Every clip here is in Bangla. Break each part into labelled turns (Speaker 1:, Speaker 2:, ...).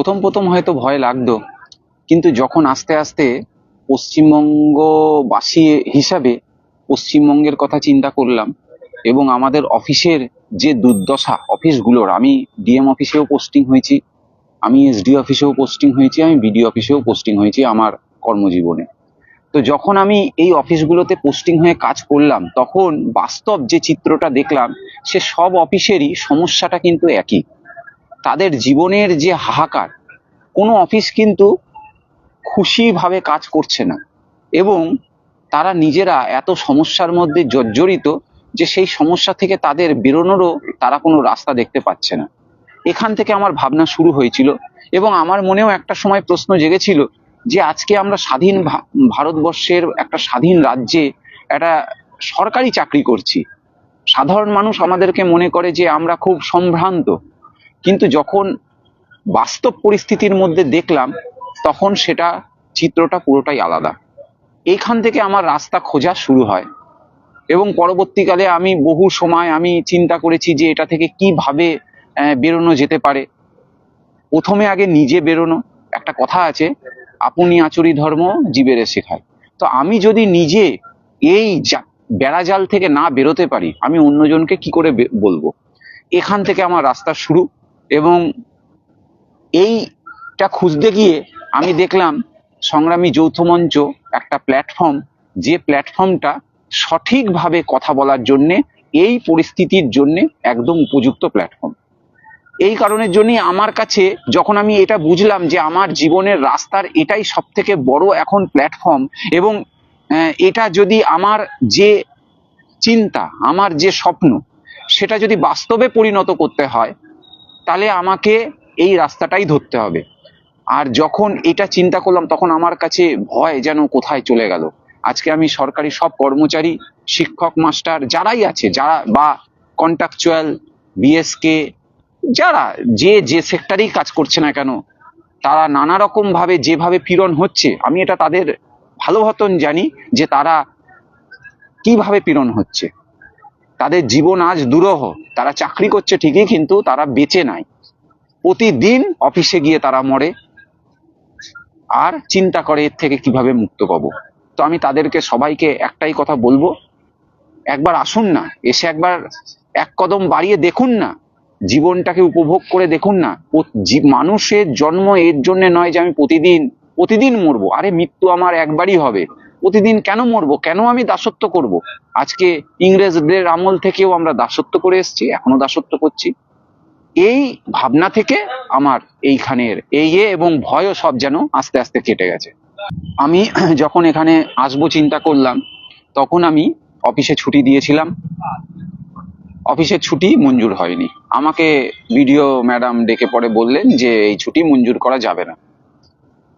Speaker 1: প্রথম প্রথম হয়তো ভয় লাগতো, কিন্তু যখন আস্তে আস্তে পশ্চিমবঙ্গবাসী হিসাবে পশ্চিমবঙ্গের কথা চিন্তা করলাম এবং আমাদের অফিসের যে দুর্দশা, অফিসগুলোর, আমি ডিএম অফিসেও পোস্টিং হয়েছি, আমি এসডি অফিসেও পোস্টিং হয়েছি, আমি বিডি অফিসেও পোস্টিং হয়েছি আমার কর্মজীবনে। তো যখন আমি এই অফিসগুলোতে পোস্টিং হয়ে কাজ করলাম, তখন বাস্তব যে চিত্রটা দেখলাম, সে সব অফিসেরই সমস্যাটা কিন্তু একই। তাদের জীবনের যে হাহাকার, কোনো অফিস কিন্তু খুশিভাবে কাজ করছে না। এবং তারা নিজেরা এত সমস্যার মধ্যে জর্জরিত যে সেই সমস্যা থেকে তাদের বেরোনোরও তারা কোনো রাস্তা দেখতে পাচ্ছে না। এখান থেকে আমার ভাবনা শুরু হয়েছিল এবং আমার মনেও একটা সময় প্রশ্ন জেগেছিল যে আজকে আমরা স্বাধীন ভারতবর্ষের একটা স্বাধীন রাজ্যে একটা সরকারি চাকরি করছি। সাধারণ মানুষ আমাদেরকে মনে করে যে আমরা খুব সম্ভ্রান্ত। কিন্তু যখন বাস্তব পরিস্থিতির মধ্যে দেখলাম, তখন সেটা চিত্রটা পুরোটাই আলাদা। এইখান থেকে আমার রাস্তা খোঁজা শুরু হয় এবং পরবর্তীকালে আমি বহু সময় আমি চিন্তা করেছি যে এটা থেকে কীভাবে বেরোনো যেতে পারে। প্রথমে আগে নিজে বেরোনো। একটা কথা আছে, আপনি আচরি ধর্ম, জীবেরে শেখায়। তো আমি যদি নিজে এই বেড়াজাল থেকে না বেরোতে পারি, আমি অন্যজনকে কি করে বলব? এখান থেকে আমার রাস্তা শুরু। এবং এইটা খুঁজতে গিয়ে আমি দেখলাম সংগ্রামী যৌথ মঞ্চ একটা প্ল্যাটফর্ম যে প্ল্যাটফর্মটা সঠিকভাবে কথা বলার জন্যে, এই পরিস্থিতির জন্যে একদম উপযুক্ত প্ল্যাটফর্ম এই কারণের জন্যই আমার কাছে যখন আমি এটা বুঝলাম যে আমার জীবনের রাস্তার এটাই সব থেকে বড় এখন প্ল্যাটফর্ম এবং এটা যদি আমার যে চিন্তা, আমার যে স্বপ্ন, সেটা যদি বাস্তবে পরিণত করতে হয় তাহলে আমাকে এই রাস্তাটাই ধরতে হবে। আর যখন এটা চিন্তা করলাম, তখন আমার কাছে ভয় যেন কোথায় চলে গেল। আজকে আমি সরকারি সব কর্মচারী, শিক্ষক, মাস্টার যারাই আছে, যারা বা কন্ট্রাকচুয়াল বিএসকে যারা যে যে সেক্টরেই কাজ করছে না কেন, তারা নানা রকম ভাবে যেভাবে পীড়ন হচ্ছে, আমি এটা তাদের ভালো মতন জানি যে তারা কীভাবে পীড়ন হচ্ছে। তাদের জীবন আজ দুরহ। তারা চাকরি করছে ঠিকই, কিন্তু তারা বেঁচে নাই। প্রতিদিন অফিসে গিয়ে তারা মরে। আর চিন্তা করে এর থেকে কীভাবে মুক্ত পাবো? তো আমি তাদেরকে সবাইকে একটাই কথা বলব, একবার আসুন না, এসে একবার এক কদম বাড়িয়ে দেখুন না, জীবনটাকে উপভোগ করে দেখুন না। মানুষের জন্ম এর জন্য নয় যে আমি প্রতিদিন প্রতিদিন মরবো। আরে মৃত্যু আমার একবারই হবে। প্রতিদিন কেন মরবো? কেন আমি দাসত্ব করব? আজকে ইংরেজদের আমল থেকেও আমরা দাসত্ব করে এসেছি, এখনও দাসত্ব করছি। এই ভাবনা থেকে আমার এইখানের এই এবং ভয়ও সব যেন আস্তে আস্তে কেটে গেছে। আমি যখন এখানে আসব চিন্তা করলাম, তখন আমি অফিসে ছুটি দিয়েছিলাম। অফিসের ছুটি মঞ্জুর হয়নি। আমাকে বিডিও ম্যাডাম ডেকে পরে বললেন যে, এই ছুটি মঞ্জুর করা যাবে না।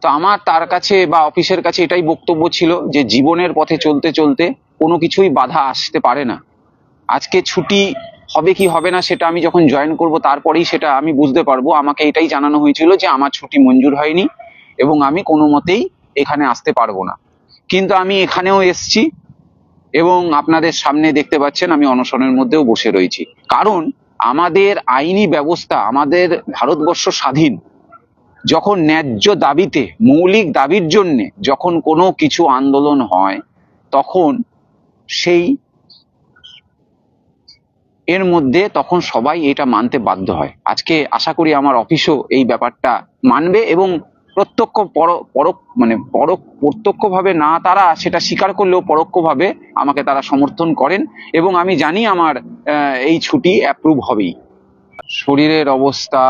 Speaker 1: তো আমার তার কাছে বা অফিসের কাছে এটাই বক্তব্য ছিল যে জীবনের পথে চলতে চলতে কোনো কিছুই বাধা আসতে পারে না। আজকে ছুটি হবে কি হবে না সেটা আমি যখন জয়েন করব তারপরেই সেটা আমি বুঝতে পারব। আমাকে এটাই জানানো হয়েছিল যে আমার ছুটি মঞ্জুর হয়নি এবং আমি কোনো মতেই এখানে আসতে পারব না। কিন্তু আমি এখানেও এসছি এবং আপনাদের সামনে দেখতে পাচ্ছেন আমি অনশনের মধ্যেও বসে রয়েছি। কারণ আমাদের আইনি ব্যবস্থা, আমাদের ভারতবর্ষ স্বাধীন যখন ন্যায্য দাবিতে, মৌলিক দাবির জন্য যখন কোনো কিছু আন্দোলন হয়, তখন সেই এর মধ্যে তখন সবাই এটা মানতে বাধ্য হয়। আজকে আশা করি আমার অফিসও এই ব্যাপারটা মানবে এবং প্রত্যক্ষ পর মানে পরোক্ষ, প্রত্যক্ষভাবে না তারা সেটা স্বীকার করলেও পরোক্ষভাবে আমাকে তারা সমর্থন করেন এবং আমি জানি আমার এই ছুটি অ্যাপ্রুভ হবেই। শরীরের অবস্থা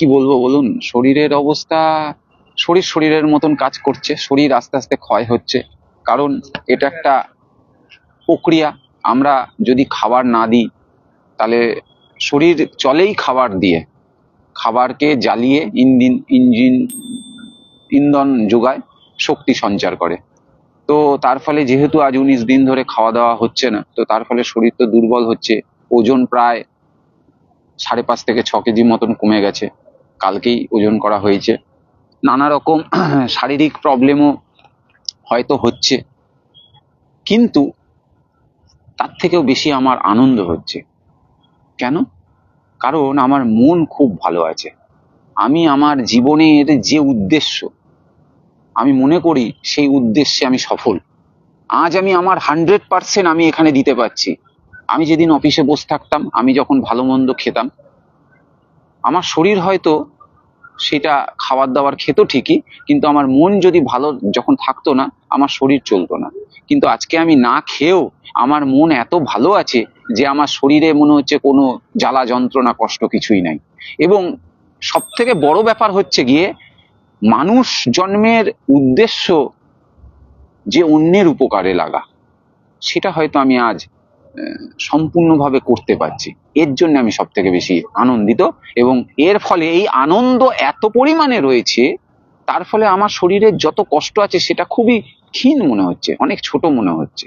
Speaker 1: কি বলব বলুন? শরীরের অবস্থা, শরীর শরীরের মতন কাজ করছে, শরীর আস্তে আস্তে ক্ষয় হচ্ছে। কারণ এটা একটা প্রক্রিয়া। আমরা যদি খাবার না দিই, তাহলে শরীর চলেই খাবার দিয়ে। খাবারকে জ্বালিয়ে ইঞ্জিন ইঞ্জিন, ইন্ধন যোগায়, শক্তি সঞ্চার করে। তো তার ফলে যেহেতু আজ উনিশ দিন ধরে খাওয়া দাওয়া হচ্ছে না, তো তার ফলে শরীর তো দুর্বল হচ্ছে। ওজন প্রায় সাড়ে পাঁচ থেকে ছ কেজি মতন কমে গেছে। কালকেই ওজন করা হয়েছে। নানা রকম শারীরিক প্রবলেমও হয়তো হচ্ছে। কিন্তু তার থেকেও বেশি আমার আনন্দ হচ্ছে। কেন? কারণ আমার মন খুব ভালো আছে। আমি আমার জীবনের যে উদ্দেশ্য, আমি মনে করি সেই উদ্দেশ্যে আমি সফল। আজ আমি আমার হান্ড্রেড পার্সেন্ট আমি এখানে দিতে পারছি। আমি যেদিন অফিসে বসে থাকতাম, আমি যখন ভালো মন্দ খেতাম আমার শরীর হয়তো সেটা খাবার দাবার খেত ঠিকই, কিন্তু আমার মন যদি ভালো যখন থাকতো না, আমার শরীর চলতো না। কিন্তু আজকে আমি না খেয়েও আমার মন এত ভালো আছে যে আমার শরীরে মনে হচ্ছে কোনো জ্বালা যন্ত্রণা, কষ্ট কিছুই নাই। এবং সব থেকে বড় ব্যাপার হচ্ছে গিয়ে মানুষ জন্মের উদ্দেশ্য যে অন্যের উপকারে লাগা, সেটা হয়তো আমি আজ সম্পূর্ণভাবে করতে পারছি। এর জন্য আমি সব থেকে বেশি আনন্দিত এবং এর ফলে এই আনন্দ এত পরিমাণে রয়েছে, তার ফলে আমার শরীরের যত কষ্ট আছে সেটা খুবই ক্ষীণ মনে হচ্ছে, অনেক ছোট মনে হচ্ছে।